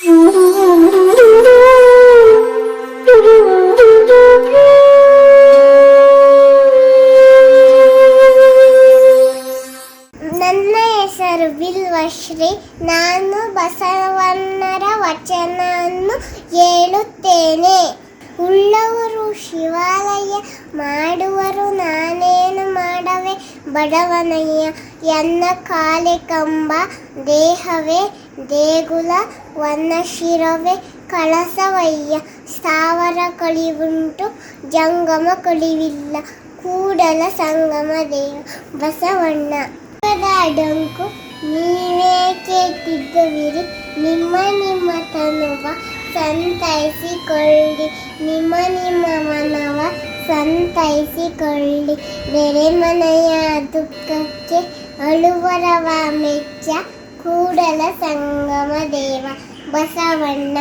ನನ್ನ ಹೆಸರು ಬಿಲ್ವಶ್ರೀ ನಾನು ಬಸವಣ್ಣರ ವಚನವನ್ನು ಹೇಳುತ್ತೇನೆ. ಉಳ್ಳವರು ಶಿವಾಲಯ, ಮಾಡುವರು ನಾನೇನು ಮಾಡವೆ? ಬಡವನಯ್ಯ, ಎನ್ನ ಕಾಲೆ ಕಂಬ, ದೇಹವೇ? ದೇಗುಲ ವನ್ನ ಶಿರವೇ ಕಳಸವಯ್ಯ. ಸ್ಥಾವರ ಕಳಿವುಂಟು, ಜಂಗಮ ಕಳಿವಿಲ್ಲ, ಕೂಡಲ ಸಂಗಮ ದೇವ. ಬಸವಣ್ಣ ಡೊಂಕು ನೀವೇ ಕೇಳಿದ್ದುವಿರಿ ನಿಮ್ಮ ನಿಮ್ಮ ತನುವ ಸಂತೈಸಿಕೊಳ್ಳಿ. ನಿಮ್ಮ ನಿಮ್ಮ ಮನವ ಸಂತೈಸಿಕೊಳ್ಳಿ. ಬೆರೆ ಮನೆಯ ದುಃಖಕ್ಕೆ ಅಳುವರವ ಮೆಚ್ಚ. ಕೂಡಲ ಸಂಗಮ ದೇವ ಬಸವಣ್ಣ